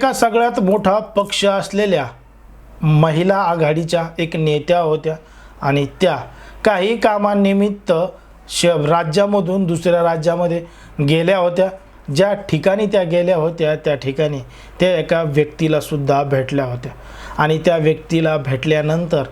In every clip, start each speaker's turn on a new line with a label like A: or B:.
A: एका सगळ्यात मोठा पक्ष असलेल्या महिला आघाडीच्या एक नेत्या होत्या आणि त्या काही कामानिमित्त श राज्यामधून दुसऱ्या राज्यामध्ये गेल्या होत्या. ज्या ठिकाणी त्या गेल्या होत्या त्या ठिकाणी त्या एका व्यक्तीला सुद्धा भेटल्या होत्या. आणि त्या व्यक्तीला भेटल्यानंतर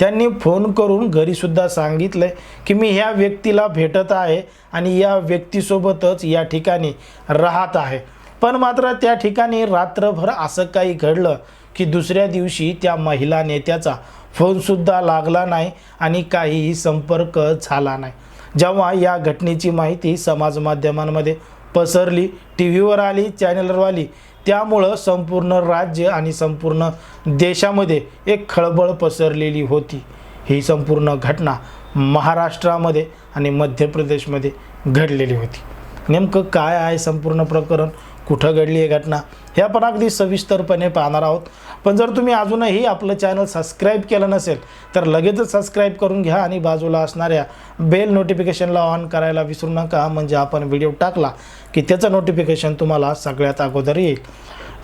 A: त्यांनी फोन करून घरीसुद्धा सांगितलं की मी ह्या व्यक्तीला भेटत आहे आणि या व्यक्तीसोबतच या ठिकाणी राहत आहे. पण मात्र त्या ठिकाणी रात्रभर असं काही घडलं की दुसऱ्या दिवशी त्या महिला नेत्याचा फोनसुद्धा लागला नाही आणि काहीही संपर्क झाला नाही. जेव्हा या घटनेची माहिती समाज माध्यमांमध्ये पसरली टी व्हीवर आली चॅनलवर आली त्यामुळं संपूर्ण राज्य आणि संपूर्ण देशामध्ये एक खळबळ पसरलेली होती. ही संपूर्ण घटना महाराष्ट्रामध्ये आणि मध्य प्रदेशमध्ये घडलेली होती. नेमकं काय आहे संपूर्ण प्रकरण? कुठं घडली आहे घटना हे आपण अगदी सविस्तरपणे पाहणार आहोत. पण जर तुम्ही अजूनही आपलं चॅनल सबस्क्राईब केलं नसेल तर लगेचच सबस्क्राईब करून घ्या आणि बाजूला असणाऱ्या बेल नोटिफिकेशनला ऑन करायला विसरू नका. म्हणजे आपण व्हिडिओ टाकला की त्याचं नोटिफिकेशन तुम्हाला सगळ्यात अगोदर येईल.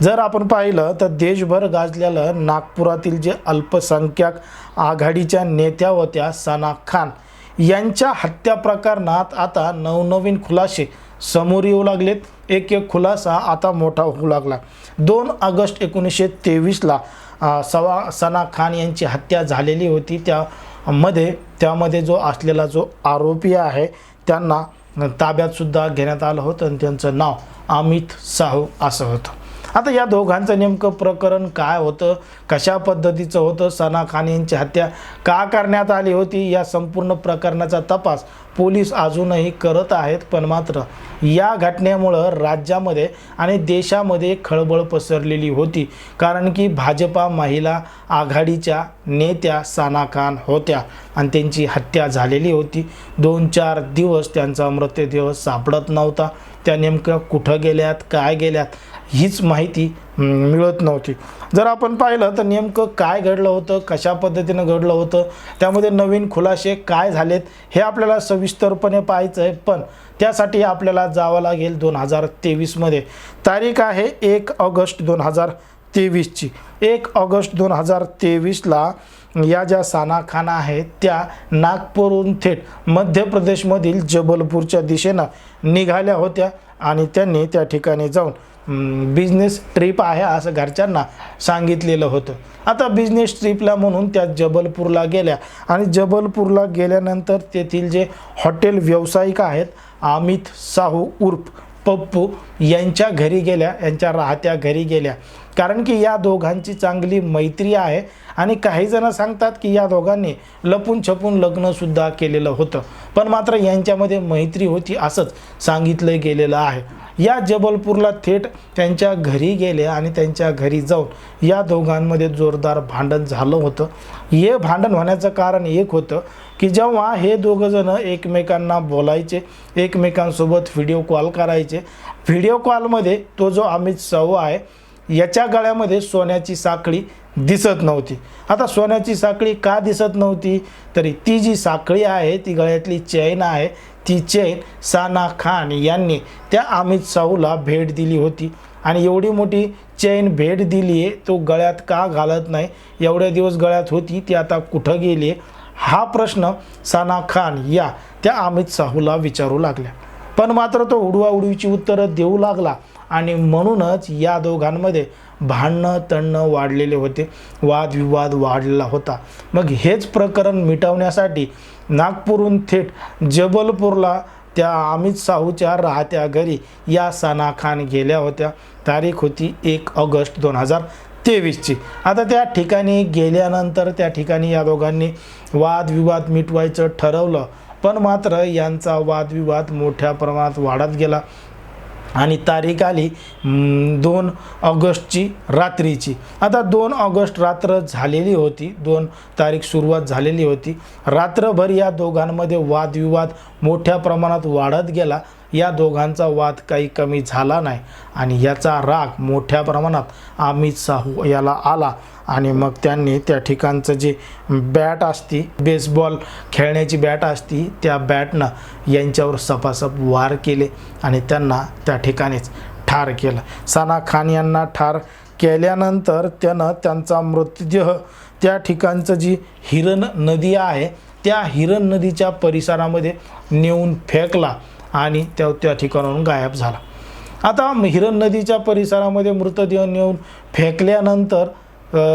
A: जर आपण पाहिलं तर देशभर गाजलेलं नागपुरातील जे अल्पसंख्याक आघाडीच्या नेत्या होत्या सना खान यांच्या हत्या प्रकरणात आता नवनवीन खुलासे समोर येऊ लागलेत. एक एक खुलासा आता मोठा होऊ लागला. दोन ऑगस्ट एकोणीसशे तेवीसला सवा सना खान यांची हत्या झालेली होती. त्यामध्ये त्यामध्ये जो असलेला जो आरोपी आहे त्यांना ताब्यातसुद्धा घेण्यात आलं होतं आणि त्यांचं नाव अमित साहू असं होतं. आता या दोघांचं नेमकं प्रकरण काय होतं? कशा पद्धतीचं होतं? सना खान यांची हत्या का करण्यात आली होती? या संपूर्ण प्रकरणाचा तपास पोलीस अजूनही करत आहेत पण मात्र या घटनेमुळं राज्यामध्ये आणि देशामध्ये खळबळ पसरलेली होती. कारण की भाजपा महिला आघाडीच्या नेत्या साना खान होत्या आणि त्यांची हत्या झालेली होती. दोन चार दिवस त्यांचा मृतदेह सापडत नव्हता. त्या नेमक्या कुठं गेल्यात काय गेल्यात हीच माहिती मिळत नव्हती. जर आपण पाहिलं तर नेमकं काय घडलं होतं कशा पद्धतीनं घडलं होतं त्यामध्ये नवीन खुलासे काय झालेत हे आपल्याला सविस्तरपणे पाहायचं आहे. पण त्यासाठी आपल्याला जावं लागेल दोन हजार तेवीसमध्ये. तारीख आहे एक ऑगस्ट दोन हजार तेवीसची. एक ऑगस्ट दोन हजार तेवीसला या ज्या सानाखाना आहेत त्या नागपूरहून थेट मध्य प्रदेशमधील जबलपूरच्या दिशेनं निघाल्या होत्या आणि त्यांनी त्या ठिकाणी जाऊन बिझनेस ट्रिप आहे असं घरच्यांना सांगितलेलं होतं. आता बिझनेस ट्रिपला म्हणून त्या जबलपूरला गेल्या आणि जबलपूरला गेल्यानंतर तेथील जे हॉटेल व्यावसायिक आहेत अमित साहू उर्फ पप्पू यांच्या घरी गेल्या यांच्या राहत्या घरी गेल्या. कारण की या दोघांची चांगली मैत्री आहे. आणि काही जण सांगतात की या दोघांनी लपून छपून लग्नसुद्धा केलेलं होतं. पण मात्र यांच्यामध्ये मैत्री होती असंच सांगितलं गेलेलं आहे. या जबलपूरला थेट त्यांच्या घरी गेले आणि त्यांच्या घरी जाऊन या दोघांमध्ये जोरदार भांडण झालं होतं. हे भांडण होण्याचं कारण एक होतं की जेव्हा हे दोघंजणं एकमेकांना बोलायचे एकमेकांसोबत व्हिडिओ कॉल करायचे व्हिडिओ कॉलमध्ये तो जो अमित साहू आहे याच्या गळ्यामध्ये सोन्याची साखळी दिसत नव्हती. आता सोन्याची साखळी का दिसत नव्हती? तरी ती जी साखळी आहे ती गळ्यातली चैन आहे ती चैन साना खान यांनी त्या अमित साहूला भेट दिली होती. आणि एवढी मोठी चैन भेट दिली आहे तो गळ्यात का घालत नाही? एवढ्या दिवस गळ्यात होती ती आता कुठं गेली आहे? हा प्रश्न साना खान या त्या अमित साहूला विचारू लागल्या. पण मात्र तो उडवा उडवीची उत्तरं देऊ लागला. आणि म्हणूनच या दोघांमध्ये भांडणं तणणं वाढलेले होते. वादविवाद वाढलेला होता. मग हेच प्रकरण मिटवण्यासाठी नागपूरहून थेट जबलपूरला त्या अमित साहूच्या राहत्या घरी या सना खान गेल्या होत्या. तारीख होती एक ऑगस्ट दोन हजार तेवीसची. आता त्या ठिकाणी गेल्यानंतर त्या ठिकाणी या दोघांनी वादविवाद मिटवायचं ठरवलं. पण मात्र यांचा वादविवाद मोठ्या प्रमाणात वाढत गेला. आणि तारीख आली दोन ऑगस्टची रात्रीची. आता दोन ऑगस्ट रात्र झालेली होती दोन तारीख सुरुवात झालेली होती. रात्रभर या दोघांमध्ये वादविवाद मोठ्या प्रमाणात वाढत गेला. या दोघांचा वाद काही कमी झाला नाही आणि याचा राग मोठ्या प्रमाणात अमित साहू याला आला आणि मग त्यांनी त्या ठिकाणचं जे बॅट असती बेसबॉल खेळण्याची बॅट असती त्या बॅटनं यांच्यावर सपासप वार केले आणि त्यांना त्या ठिकाणीच ठार केलं. साना खान यांना ठार केल्यानंतर त्यानं त्यांचा मृतदेह त्या ठिकाणचं जी हिरण नदी आहे त्या हिरण नदीच्या परिसरामध्ये नेऊन फेकला. आणि त्या त्या ठिकाणाहून गायब झाला. आता हिरण नदीच्या परिसरामध्ये मृतदेह नेऊन फेकल्यानंतर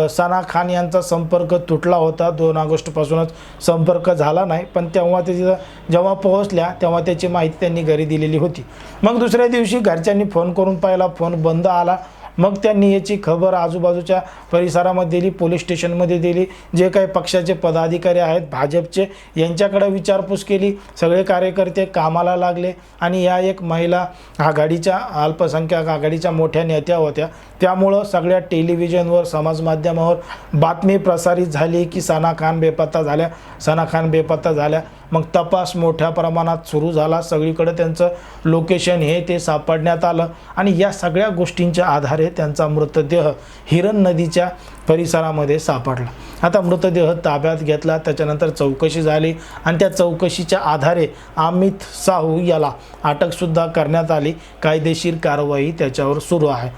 A: सना खान यांचा संपर्क तुटला होता. दोन ऑगस्टपासूनच संपर्क झाला नाही पण तेव्हा ते तिथं जेव्हा पोहोचल्या तेव्हा त्याची माहिती त्यांनी घरी दिलेली होती. मग दुसऱ्या दिवशी घरच्यांनी फोन करून पाहिला. फोन बंद आला. मग त्यांनी याची खबर आजूबाजूच्या परिसरामध्ये दिली पोलीस स्टेशनमध्ये दिली. जे काही पक्षाचे पदाधिकारी आहेत भाजपचे यांच्याकडे विचारपूस केली. सगळे कार्यकर्ते कामाला लागले आणि या एक महिला आघाडीच्या अल्पसंख्याक आघाडीच्या मोठ्या नेत्या होत्या. त्यामुळं सगळ्या टेलिव्हिजनवर समाजमाध्यमावर बातमी प्रसारित झाली की सना खान बेपत्ता झाल्या सना खान बेपत्ता झाल्या. मग तपास मोठ्या प्रमाणात सुरू झाला. सगळीकडे त्यांचं लोकेशन हे ते सापडण्यात आलं आणि या सगळ्या गोष्टींच्या आधारे त्यांचा मृतदेह हिरण नदीच्या परिसरामध्ये सापडला. आता मृतदेह ताब्यात घेतला त्याच्यानंतर चौकशी झाली आणि त्या चौकशीच्या आधारे अमित साहू याला अटकसुद्धा करण्यात आली. कायदेशीर कारवाई त्याच्यावर सुरू आहे.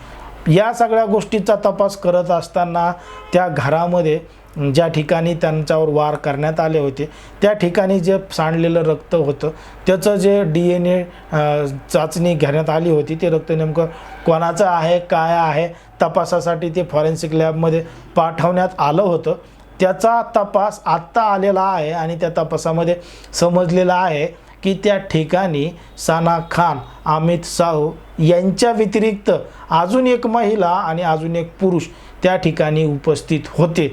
A: या सगळ्या गोष्टीचा तपास करत असताना त्या घरामध्ये ज्या ठिकाणी त्यांच्यावर वार करण्यात आले होते त्या ठिकाणी जे सांडलेलं रक्त होतं त्याचं जे डी एन ए चाचणी घेण्यात आली होती ते रक्त नेमकं कोणाचं आहे काय आहे तपासासाठी ते फॉरेन्सिक लॅबमध्ये पाठवण्यात आलं होतं. त्याचा तपास आत्ता आलेला आहे आणि त्या तपासामध्ये समजलेलं आहे की त्या ठिकाणी साना खान अमित साहू यांच्या व्यतिरिक्त अजून एक महिला आणि अजून एक पुरुष त्या ठिकाणी उपस्थित होते.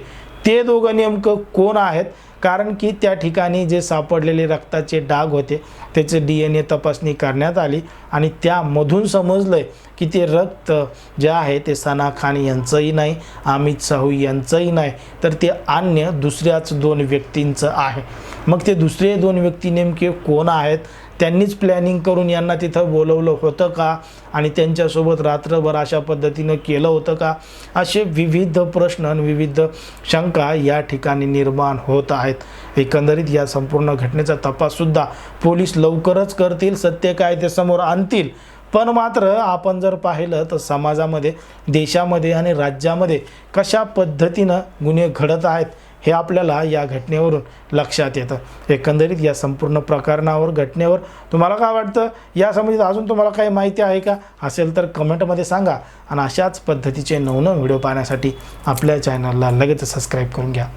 A: ते दोघं नेमकं कोण आहेत? कारण की त्या ठिकाणी जे सापडलेले रक्ताचे डाग होते त्याचे डी एन ए तपासणी करण्यात आली आणि त्यामधून समजलं आहे की ते रक्त जे आहे ते सना खान यांचंही नाही अमित साहू यांचंही नाही. तर ते अन्य दुसऱ्याच दोन व्यक्तींचं आहे. मग ते दुसरे दोन व्यक्ती नेमके कोण आहेत? त्यांनीच प्लॅनिंग करून यांना तिथं बोलवलं होतं का? आणि त्यांच्यासोबत रात्रभर अशा पद्धतीनं केलं होतं का? असे विविध प्रश्न आणि विविध शंका या ठिकाणी निर्माण होत आहेत. एकंदरीत या संपूर्ण घटनेचा तपाससुद्धा पोलीस लवकरच करतील सत्य काय ते समोर आणतील. पण मात्र आपण जर पाहिलं तर समाजामध्ये देशामध्ये आणि राज्यामध्ये कशा पद्धतीनं गुन्हे घडत आहेत हे आपल्याला या घटनेवरून लक्षात येतं. एकंदरीत या संपूर्ण प्रकरणावर घटनेवर तुम्हाला काय वाटतं? या संबंधित अजून तुम्हाला काही माहिती आहे का? असेल तर कमेंटमध्ये सांगा. आणि अशाच पद्धतीचे नवनवीन व्हिडिओ पाहण्यासाठी आपल्या चॅनलला लगेच सबस्क्राईब करून घ्या.